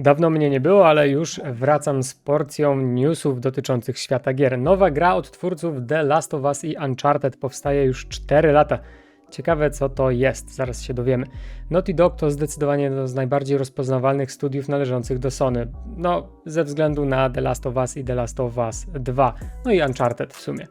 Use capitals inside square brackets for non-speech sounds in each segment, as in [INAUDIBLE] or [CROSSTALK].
Dawno mnie nie było, ale już wracam z porcją newsów dotyczących świata gier. Nowa gra od twórców The Last of Us i Uncharted powstaje już 4 lata. Ciekawe co to jest, zaraz się dowiemy. Naughty Dog to zdecydowanie jedno z najbardziej rozpoznawalnych studiów należących do Sony. No, ze względu na The Last of Us i The Last of Us 2, no i Uncharted w sumie.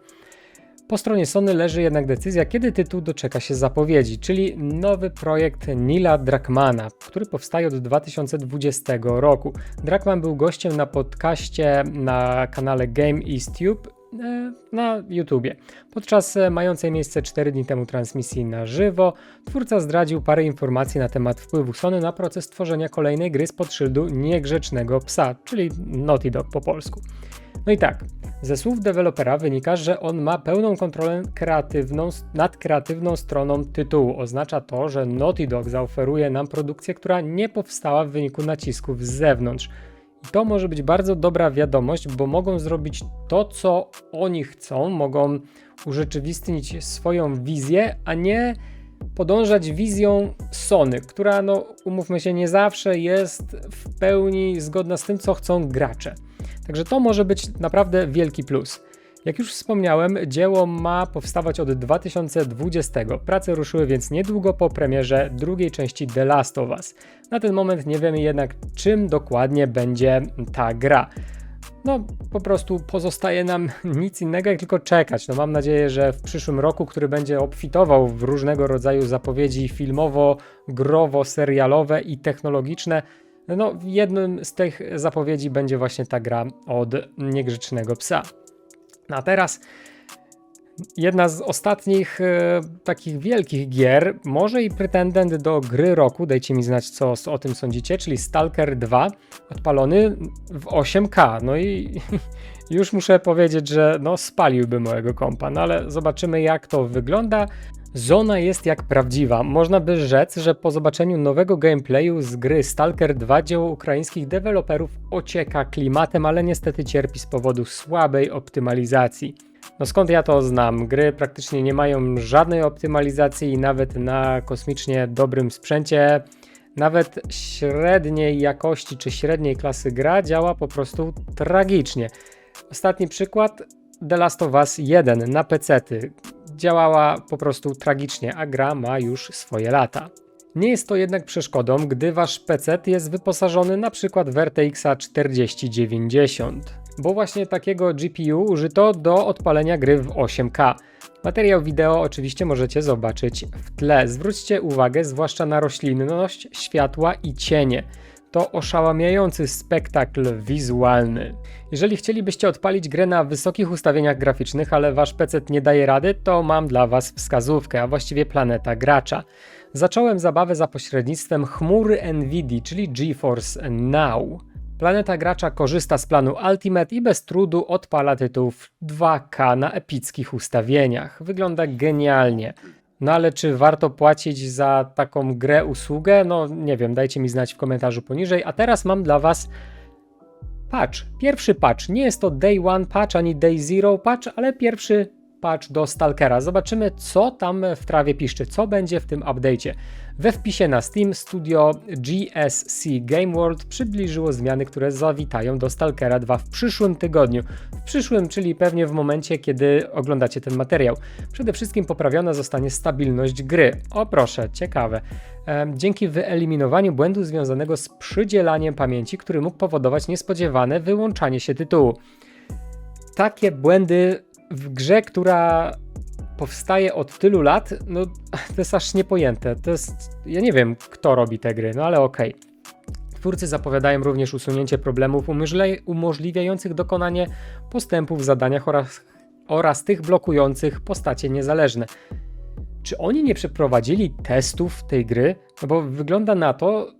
Po stronie Sony leży jednak decyzja, kiedy tytuł doczeka się zapowiedzi, czyli nowy projekt Nila Drakmana, który powstaje od 2020 roku. Drakman był gościem na podcaście na kanale Game East Tube e, na YouTubie. Podczas mającej miejsce 4 dni temu transmisji na żywo, twórca zdradził parę informacji na temat wpływu Sony na proces tworzenia kolejnej gry spod szyldu niegrzecznego psa, czyli Naughty Dog po polsku. No i tak, ze słów dewelopera wynika, że on ma pełną kontrolę kreatywną, nad kreatywną stroną tytułu. Oznacza to, że Naughty Dog zaoferuje nam produkcję, która nie powstała w wyniku nacisków z zewnątrz. I to może być bardzo dobra wiadomość, bo mogą zrobić to, co oni chcą, mogą urzeczywistnić swoją wizję, a nie podążać wizją Sony, która, no, umówmy się, nie zawsze jest w pełni zgodna z tym, co chcą gracze. Także to może być naprawdę wielki plus. Jak już wspomniałem, dzieło ma powstawać od 2020. Prace ruszyły więc niedługo po premierze drugiej części The Last of Us. Na ten moment nie wiemy jednak, czym dokładnie będzie ta gra. No, po prostu pozostaje nam [LAUGHS] nic innego, jak tylko czekać. No, mam nadzieję, że w przyszłym roku, który będzie obfitował w różnego rodzaju zapowiedzi filmowo, growo, serialowe i technologiczne, no, jednym z tych zapowiedzi będzie właśnie ta gra od niegrzecznego psa. No a teraz jedna z ostatnich e, takich wielkich gier, może i pretendent do gry roku, dajcie mi znać co o tym sądzicie, czyli Stalker 2, odpalony w 8K. No i [LAUGHS] już muszę powiedzieć, że no spaliłby mojego kompa, no ale zobaczymy jak to wygląda. Zona jest jak prawdziwa. Można by rzec, że po zobaczeniu nowego gameplayu z gry Stalker 2 dzieło ukraińskich deweloperów ocieka klimatem, ale niestety cierpi z powodu słabej optymalizacji. No skąd ja to znam? Gry praktycznie nie mają żadnej optymalizacji i nawet na kosmicznie dobrym sprzęcie, nawet średniej jakości czy średniej klasy gra działa po prostu tragicznie. Ostatni przykład The Last of Us 1 na PC-ty działała po prostu tragicznie, a gra ma już swoje lata. Nie jest to jednak przeszkodą, gdy wasz PC jest wyposażony na przykład w RTX 4090, bo właśnie takiego GPU użyto do odpalenia gry w 8K. Materiał wideo oczywiście możecie zobaczyć w tle. Zwróćcie uwagę zwłaszcza na roślinność, światła i cienie to oszałamiający spektakl wizualny. Jeżeli chcielibyście odpalić grę na wysokich ustawieniach graficznych, ale wasz PC nie daje rady, to mam dla was wskazówkę, a właściwie planeta gracza. Zacząłem zabawę za pośrednictwem chmury Nvidia, czyli GeForce Now. Planeta gracza korzysta z planu Ultimate i bez trudu odpala tytuł w 2K na epickich ustawieniach. Wygląda genialnie. No ale czy warto płacić za taką grę, usługę? No nie wiem, dajcie mi znać w komentarzu poniżej. A teraz mam dla Was patch. Pierwszy patch. Nie jest to day one patch ani day zero patch, ale pierwszy patch do Stalkera. Zobaczymy, co tam w trawie piszczy, co będzie w tym update'cie. We wpisie na Steam studio GSC Game World przybliżyło zmiany, które zawitają do Stalkera 2 w przyszłym tygodniu. W przyszłym, czyli pewnie w momencie, kiedy oglądacie ten materiał. Przede wszystkim poprawiona zostanie stabilność gry. O proszę, ciekawe. Dzięki wyeliminowaniu błędu związanego z przydzielaniem pamięci, który mógł powodować niespodziewane wyłączanie się tytułu. Takie błędy w grze, która powstaje od tylu lat, no to jest aż niepojęte. To jest, ja nie wiem kto robi te gry, no ale okej. Okay. Twórcy zapowiadają również usunięcie problemów umożliwiających dokonanie postępów w zadaniach oraz, oraz tych blokujących postacie niezależne. Czy oni nie przeprowadzili testów tej gry? No bo wygląda na to,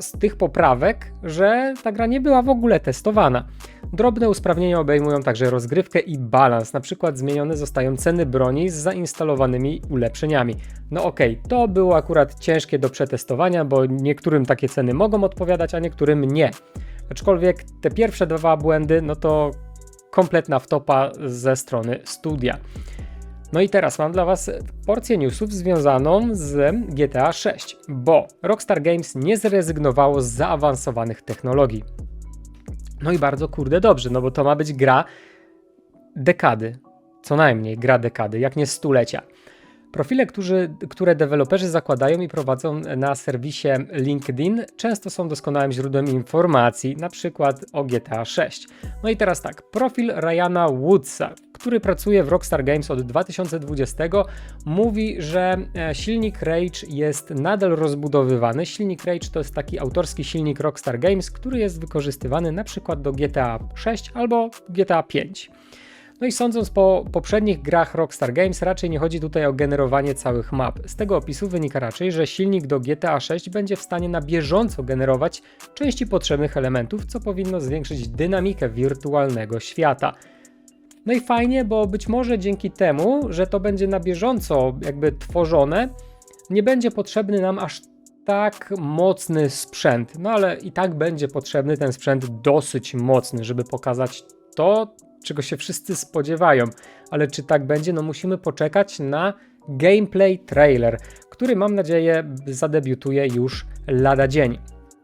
z tych poprawek, że ta gra nie była w ogóle testowana. Drobne usprawnienia obejmują także rozgrywkę i balans, na przykład zmienione zostają ceny broni z zainstalowanymi ulepszeniami. No okej, okay, to było akurat ciężkie do przetestowania, bo niektórym takie ceny mogą odpowiadać, a niektórym nie. Aczkolwiek te pierwsze dwa błędy, no to kompletna wtopa ze strony studia. No i teraz mam dla Was porcję newsów związaną z GTA 6, bo Rockstar Games nie zrezygnowało z zaawansowanych technologii. No i bardzo kurde dobrze, no bo to ma być gra dekady, co najmniej gra dekady, jak nie stulecia. Profile, którzy, które deweloperzy zakładają i prowadzą na serwisie LinkedIn, często są doskonałym źródłem informacji, na przykład o GTA 6. No i teraz tak, profil Ryana Woodsa, który pracuje w Rockstar Games od 2020, mówi, że e, silnik Rage jest nadal rozbudowywany. Silnik Rage to jest taki autorski silnik Rockstar Games, który jest wykorzystywany na przykład do GTA 6 albo GTA 5. No i sądząc po poprzednich grach Rockstar Games, raczej nie chodzi tutaj o generowanie całych map. Z tego opisu wynika raczej, że silnik do GTA 6 będzie w stanie na bieżąco generować części potrzebnych elementów, co powinno zwiększyć dynamikę wirtualnego świata. No i fajnie, bo być może dzięki temu, że to będzie na bieżąco jakby tworzone, nie będzie potrzebny nam aż tak mocny sprzęt. No ale i tak będzie potrzebny ten sprzęt dosyć mocny, żeby pokazać to, czego się wszyscy spodziewają. Ale czy tak będzie? No musimy poczekać na gameplay trailer, który mam nadzieję zadebiutuje już lada dzień.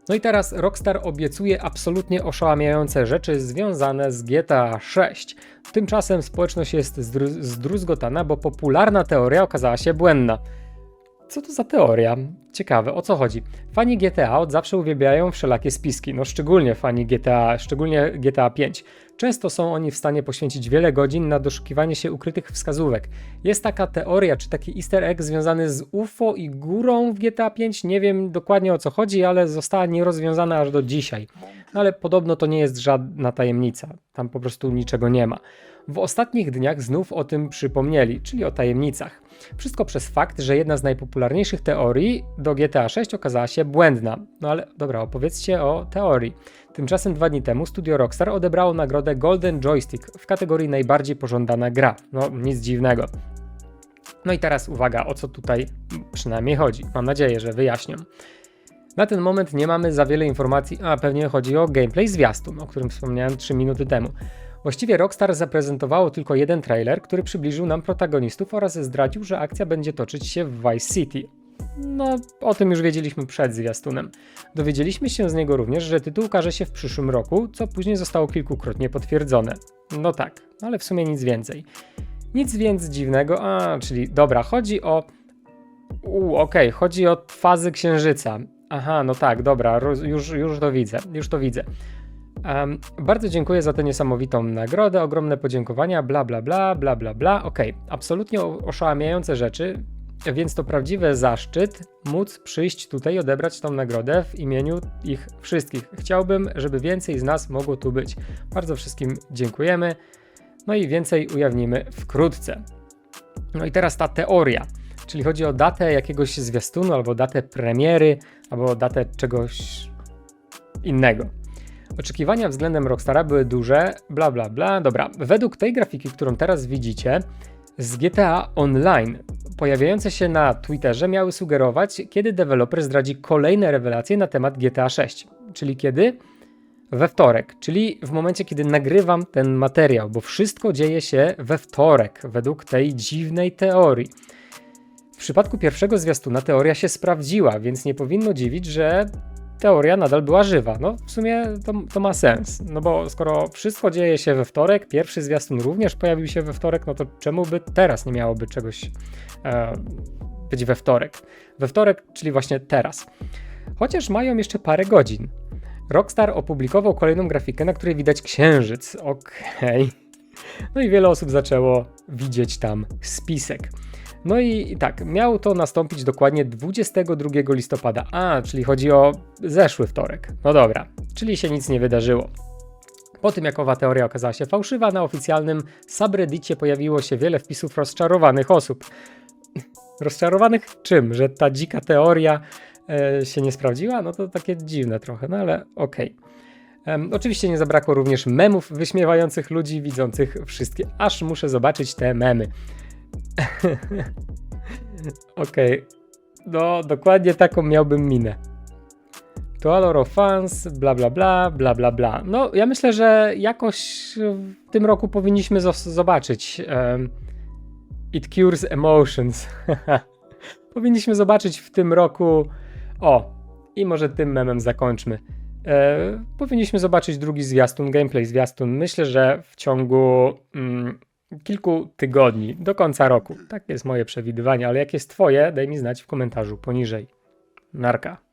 No i teraz Rockstar obiecuje absolutnie oszałamiające rzeczy związane z GTA 6. Tymczasem społeczność jest zdruzgotana, bo popularna teoria okazała się błędna. Co to za teoria? Ciekawe, o co chodzi? Fani GTA od zawsze uwielbiają wszelakie spiski, no szczególnie fani GTA, szczególnie GTA 5. Często są oni w stanie poświęcić wiele godzin na doszukiwanie się ukrytych wskazówek. Jest taka teoria, czy taki easter egg związany z UFO i górą w GTA 5, nie wiem dokładnie o co chodzi, ale została nierozwiązana aż do dzisiaj. No ale podobno to nie jest żadna tajemnica, tam po prostu niczego nie ma. W ostatnich dniach znów o tym przypomnieli, czyli o tajemnicach. Wszystko przez fakt, że jedna z najpopularniejszych teorii do GTA 6 okazała się błędna. No ale dobra, opowiedzcie o teorii. Tymczasem dwa dni temu studio Rockstar odebrało nagrodę Golden Joystick w kategorii najbardziej pożądana gra. No nic dziwnego. No i teraz uwaga, o co tutaj przynajmniej chodzi. Mam nadzieję, że wyjaśnię. Na ten moment nie mamy za wiele informacji, a pewnie chodzi o gameplay zwiastun, o którym wspomniałem 3 minuty temu. Właściwie Rockstar zaprezentowało tylko jeden trailer, który przybliżył nam protagonistów oraz zdradził, że akcja będzie toczyć się w Vice City. No, o tym już wiedzieliśmy przed zwiastunem. Dowiedzieliśmy się z niego również, że tytuł ukaże się w przyszłym roku, co później zostało kilkukrotnie potwierdzone. No tak, ale w sumie nic więcej. Nic więc dziwnego, a, czyli dobra, chodzi o... Uuu, okej, okay, chodzi o fazy księżyca. Aha, no tak, dobra, już, już to widzę, już to widzę. Um, bardzo dziękuję za tę niesamowitą nagrodę, ogromne podziękowania, bla bla bla, bla bla bla. Okej, okay. absolutnie oszałamiające rzeczy, więc to prawdziwy zaszczyt móc przyjść tutaj i odebrać tą nagrodę w imieniu ich wszystkich. Chciałbym, żeby więcej z nas mogło tu być. Bardzo wszystkim dziękujemy. No i więcej ujawnimy wkrótce. No i teraz ta teoria, czyli chodzi o datę jakiegoś zwiastunu, albo datę premiery, albo datę czegoś innego. Oczekiwania względem Rockstara były duże, bla bla bla. Dobra, według tej grafiki, którą teraz widzicie, z GTA Online pojawiające się na Twitterze miały sugerować, kiedy deweloper zdradzi kolejne rewelacje na temat GTA 6. Czyli kiedy? We wtorek, czyli w momencie, kiedy nagrywam ten materiał, bo wszystko dzieje się we wtorek, według tej dziwnej teorii. W przypadku pierwszego zwiastuna teoria się sprawdziła, więc nie powinno dziwić, że teoria nadal była żywa. No w sumie to, to, ma sens, no bo skoro wszystko dzieje się we wtorek, pierwszy zwiastun również pojawił się we wtorek, no to czemu by teraz nie miałoby czegoś e, być we wtorek? We wtorek, czyli właśnie teraz. Chociaż mają jeszcze parę godzin. Rockstar opublikował kolejną grafikę, na której widać księżyc. Okej. Okay. No i wiele osób zaczęło widzieć tam spisek. No i tak, miało to nastąpić dokładnie 22 listopada. A, czyli chodzi o zeszły wtorek. No dobra, czyli się nic nie wydarzyło. Po tym jak owa teoria okazała się fałszywa, na oficjalnym subreddicie pojawiło się wiele wpisów rozczarowanych osób. rozczarowanych czym? Że ta dzika teoria e, się nie sprawdziła? No to takie dziwne trochę, no ale okej. Okay. Oczywiście nie zabrakło również memów wyśmiewających ludzi widzących wszystkie, aż muszę zobaczyć te memy. [LAUGHS] Okej. Okay. No, dokładnie taką miałbym minę. To a lot of fans, bla bla bla, bla bla bla. No, ja myślę, że jakoś w tym roku powinniśmy zobaczyć um, It cures emotions. [LAUGHS] Powinniśmy zobaczyć w tym roku. O, i może tym memem zakończmy. E, powinniśmy zobaczyć drugi zwiastun, gameplay zwiastun. Myślę, że w ciągu mm, kilku tygodni, do końca roku. Tak jest moje przewidywanie, ale jak jest Twoje, daj mi znać w komentarzu poniżej. Narka.